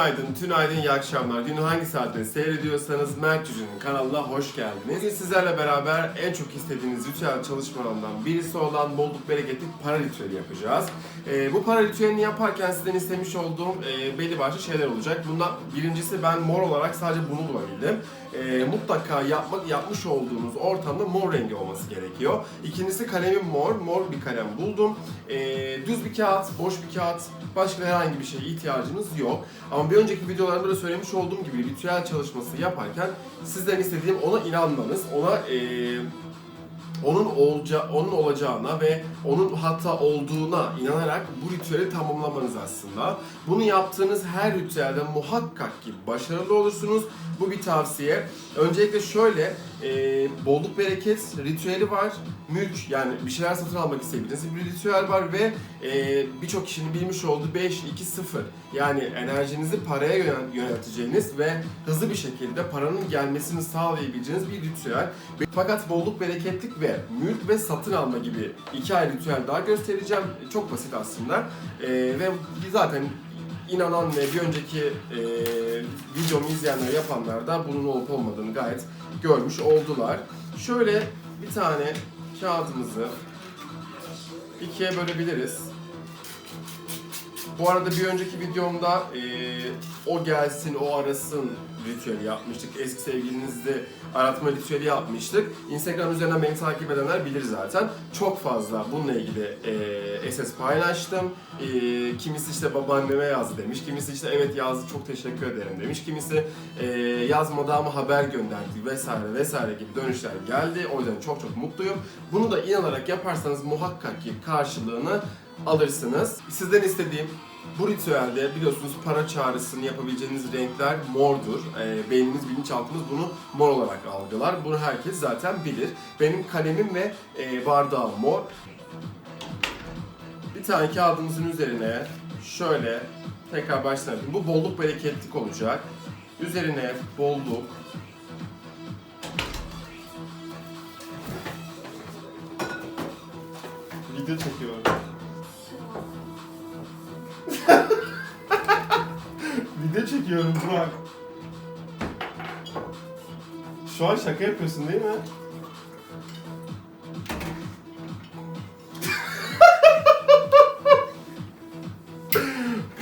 Günaydın, tünaydın, iyi akşamlar. Günü hangi saatte seyrediyorsanız Mert Cücü'nün kanalına hoş geldiniz. Bugün sizlerle beraber en çok istediğiniz ritüel çalışmalarından birisi olan bolluk bereketlik para ritüeli yapacağız. Ee, bu para ritüelini yaparken sizden istemiş olduğum e, belli başlı şeyler olacak. Bundan birincisi ben mor olarak sadece bunu bulabildim. Ee, mutlaka yapmak yapmış olduğunuz ortamda mor rengi olması gerekiyor. İkincisi kalemim mor, mor bir kalem buldum. Ee, düz bir kağıt, boş bir kağıt, başka herhangi bir şeye ihtiyacınız yok. Ama bir önceki videolarımda da söylemiş olduğum gibi ritüel çalışması yaparken sizden istediğim ona inanmanız, ona eee, onun olaca onun olacağına ve onun hatta olduğuna inanarak bu ritüeli tamamlamanız aslında. Bunu yaptığınız her ritüelde muhakkak ki başarılı olursunuz. Bu bir tavsiye. Öncelikle şöyle, e, bolluk bereket ritüeli var. Mülk yani bir şeyler satın almak istediğiniz bir ritüel var ve e, birçok kişinin bilmiş olduğu 5-2-0 yani enerjinizi paraya yönel- yönelteceğiniz ve hızlı bir şekilde paranın gelmesini sağlayabileceğiniz bir ritüel. Fakat bolluk, bereketlik ve mülk ve satın alma gibi iki ayrı ritüel daha göstereceğim. Çok basit aslında. Ee, ve zaten inanan ve bir önceki e, videomu izleyenler yapanlar da bunun olup olmadığını gayet görmüş oldular. Şöyle bir tane kağıdımızı ikiye bölebiliriz. Bu arada bir önceki videomda e, o gelsin, o arasın ritüeli yapmıştık. Eski sevgilinizle aratma ritüeli yapmıştık. Instagram üzerinden beni takip edenler bilir zaten. Çok fazla bununla ilgili e, SS paylaştım. E, kimisi işte babaanneme yazdı demiş. Kimisi işte evet yazdı çok teşekkür ederim demiş. Kimisi e, yazmadı ama haber gönderdi vesaire vesaire gibi dönüşler geldi. O yüzden çok çok mutluyum. Bunu da inanarak yaparsanız muhakkak ki karşılığını alırsınız. Sizden istediğim bu ritüelde biliyorsunuz para çağrısını yapabileceğiniz renkler mordur. Ee, beyniniz, bilinçaltınız bunu mor olarak algılar. Bunu herkes zaten bilir. Benim kalemim ve e, bardağım mor. Bir tane kağıdımızın üzerine şöyle tekrar baştan yapayım. Bu bolluk bereketlik olacak. Üzerine bolluk, Video çekiyorum. Video çekiyorum Burak. Şu an şaka yapıyorsun değil mi?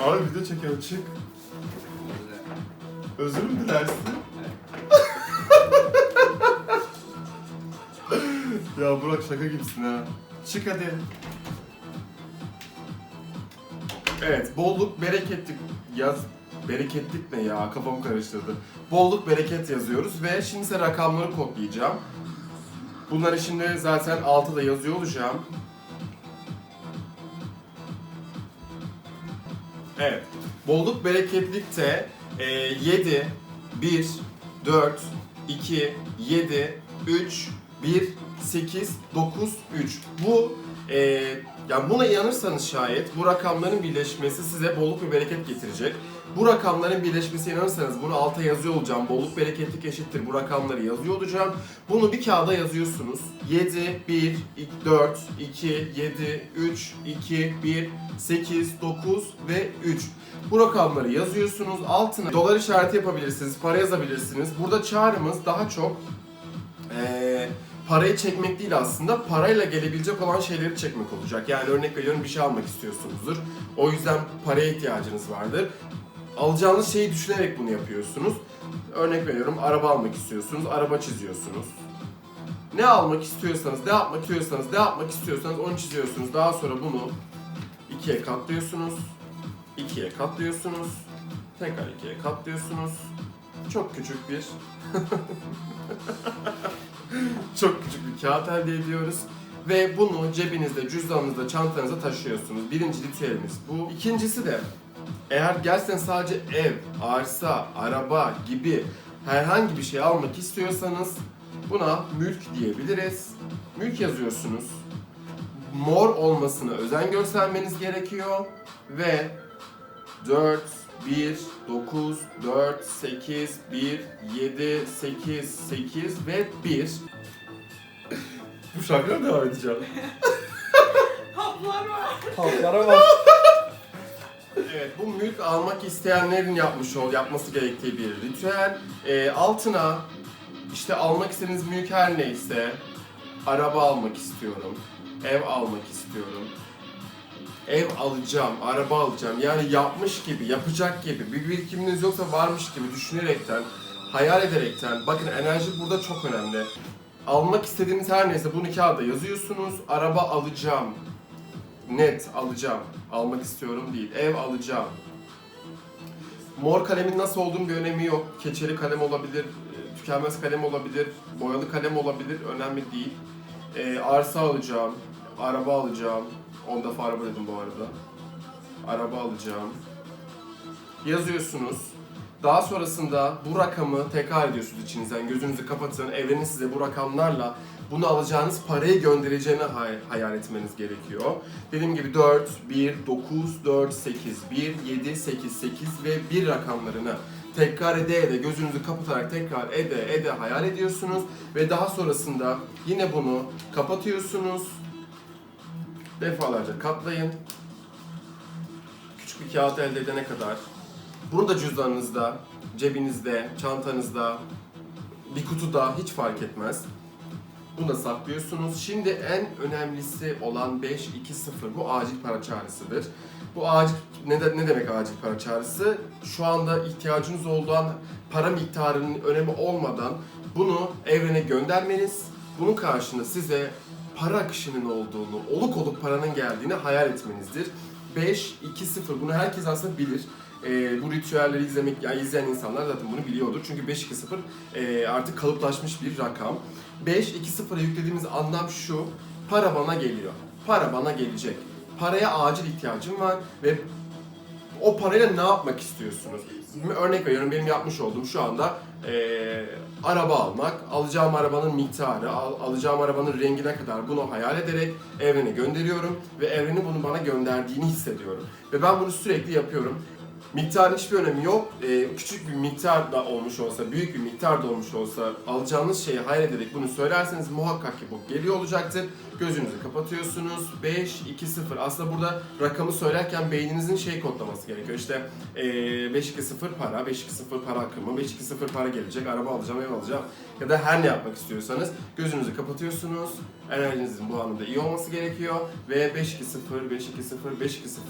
Abi video çekiyorum çık. Özür mü dilersin? ya Burak şaka gibisin ha. Çık hadi. Evet, bolluk, bereketlik yaz. Bereketlik ne ya? Kafamı karıştırdı. Bolluk, bereket yazıyoruz ve şimdi size rakamları kodlayacağım. Bunları şimdi zaten altıda yazıyor olacağım. Evet. Bolluk, bereketlikte e, 7, 1, 4, 2, 7, 3, 1, 8, 9, 3. Bu e, yani buna inanırsanız şayet bu rakamların birleşmesi size bolluk ve bereket getirecek. Bu rakamların birleşmesine inanırsanız bunu alta yazıyor olacağım. Bolluk bereketlik eşittir. Bu rakamları yazıyor olacağım. Bunu bir kağıda yazıyorsunuz. 7, 1, 4, 2, 7, 3, 2, 1, 8, 9 ve 3. Bu rakamları yazıyorsunuz. Altına dolar işareti yapabilirsiniz, para yazabilirsiniz. Burada çağrımız daha çok parayı çekmek değil aslında parayla gelebilecek olan şeyleri çekmek olacak. Yani örnek veriyorum bir şey almak istiyorsunuzdur. O yüzden paraya ihtiyacınız vardır. Alacağınız şeyi düşünerek bunu yapıyorsunuz. Örnek veriyorum araba almak istiyorsunuz, araba çiziyorsunuz. Ne almak istiyorsanız, ne yapmak istiyorsanız, ne yapmak istiyorsanız onu çiziyorsunuz. Daha sonra bunu ikiye katlıyorsunuz. ikiye katlıyorsunuz. Tekrar ikiye katlıyorsunuz. Çok küçük bir çok küçük bir kağıt elde ediyoruz. Ve bunu cebinizde, cüzdanınızda, çantanızda taşıyorsunuz. Birinci ritüelimiz bu. İkincisi de eğer gerçekten sadece ev, arsa, araba gibi herhangi bir şey almak istiyorsanız buna mülk diyebiliriz. Mülk yazıyorsunuz. Mor olmasına özen göstermeniz gerekiyor ve 4, 1, 9, 4, 8, 1, 7, 8, 8 ve 1. Bu şarkıya devam edeceğim. Haplar var. Halklara bak. Evet, bu mülk almak isteyenlerin yapmış ol, yapması gerektiği bir ritüel. Ee, altına işte almak istediğiniz mülk her neyse, araba almak istiyorum, ev almak istiyorum, ev alacağım, araba alacağım. Yani yapmış gibi, yapacak gibi, bir birikiminiz yoksa varmış gibi düşünerekten, hayal ederekten, bakın enerji burada çok önemli. Almak istediğiniz her neyse bunu kağıda yazıyorsunuz. Araba alacağım, net alacağım. Almak istiyorum değil. Ev alacağım. Mor kalemin nasıl olduğunun bir önemi yok. Keçeli kalem olabilir, e, tükenmez kalem olabilir, boyalı kalem olabilir. Önemli değil. E, arsa alacağım, araba alacağım. Onda araba dedim bu arada. Araba alacağım. Yazıyorsunuz. Daha sonrasında bu rakamı tekrar ediyorsunuz içinizden. Gözünüzü kapatın. Evrenin size bu rakamlarla bunu alacağınız parayı göndereceğini hay- hayal etmeniz gerekiyor. Dediğim gibi 4, 1, 9, 4, 8, 1, 7, 8, 8 ve 1 rakamlarını tekrar ede ede gözünüzü kapatarak tekrar ede ede hayal ediyorsunuz ve daha sonrasında yine bunu kapatıyorsunuz. Defalarca katlayın. Küçük bir kağıt elde edene kadar bunu da cüzdanınızda, cebinizde, çantanızda, bir kutuda hiç fark etmez. Bunu da saklıyorsunuz. Şimdi en önemlisi olan 5-2-0 bu acil para çağrısıdır. Bu acil ne, de, ne demek acil para çağrısı? Şu anda ihtiyacınız olduğun para miktarının önemi olmadan bunu evrene göndermeniz, bunun karşında size para akışının olduğunu, oluk oluk paranın geldiğini hayal etmenizdir. 5-2-0 bunu herkes aslında bilir. Ee, bu ritüelleri izlemek, yani izleyen insanlar zaten bunu biliyordur. Çünkü 5-2-0 e, artık kalıplaşmış bir rakam. 5-2-0'a yüklediğimiz anlam şu, para bana geliyor. Para bana gelecek. Paraya acil ihtiyacım var ve o parayla ne yapmak istiyorsunuz? Örnek veriyorum benim yapmış olduğum şu anda eee, araba almak, alacağım arabanın miktarı, al- alacağım arabanın rengine kadar bunu hayal ederek evrene gönderiyorum ve evrenin bunu bana gönderdiğini hissediyorum. Ve ben bunu sürekli yapıyorum. Miktarın hiçbir önemi yok. Ee, küçük bir miktar da olmuş olsa, büyük bir miktar da olmuş olsa alacağınız şeyi hayal ederek bunu söylerseniz muhakkak ki bu geliyor olacaktır. Gözünüzü kapatıyorsunuz. 5, 2, 0. Aslında burada rakamı söylerken beyninizin şey kodlaması gerekiyor. İşte ee, 5, 2, 0 para, 5, 2, 0 para akımı, 5, 2, 0 para gelecek, araba alacağım, ev alacağım. Ya da her ne yapmak istiyorsanız gözünüzü kapatıyorsunuz. Enerjinizin bu anlamda iyi olması gerekiyor. Ve 5, 2, 0, 5, 2, 0, 5, 2, 0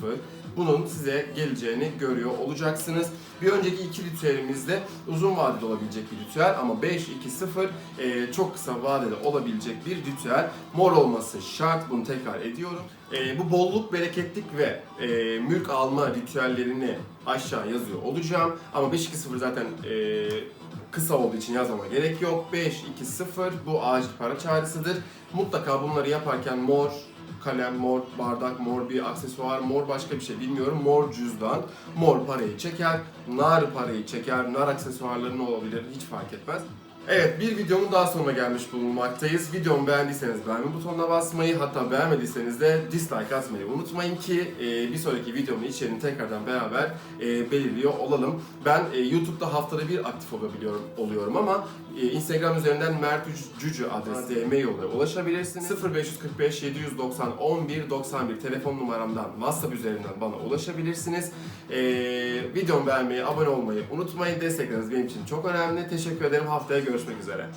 bunun size geleceğini görüyor olacaksınız. Bir önceki iki ritüelimizde uzun vadede olabilecek bir ritüel ama 5-2-0 e, çok kısa vadede olabilecek bir ritüel. Mor olması şart, bunu tekrar ediyorum. E, bu bolluk, bereketlik ve e, mülk alma ritüellerini aşağı yazıyor olacağım. Ama 5-2-0 zaten e, kısa olduğu için yazmama gerek yok. 5-2-0 bu acil para çağrısıdır. Mutlaka bunları yaparken mor, kalem, mor bardak, mor bir aksesuar, mor başka bir şey bilmiyorum. Mor cüzdan, mor parayı çeker, nar parayı çeker, nar aksesuarları ne olabilir hiç fark etmez. Evet bir videomun daha sonuna gelmiş bulunmaktayız. Videomu beğendiyseniz beğenme butonuna basmayı hatta beğenmediyseniz de dislike atmayı unutmayın ki e, bir sonraki videomun içeriğini tekrardan beraber e, belirliyor olalım. Ben e, YouTube'da haftada bir aktif olabiliyorum oluyorum ama e, Instagram üzerinden Mert Cücü adresi DM yoluyla ulaşabilirsiniz. 0545 790 11 91 telefon numaramdan WhatsApp üzerinden bana ulaşabilirsiniz. E, videomu beğenmeyi, abone olmayı unutmayın. Destekleriniz benim için çok önemli. Teşekkür ederim. Haftaya görüşmek üzere.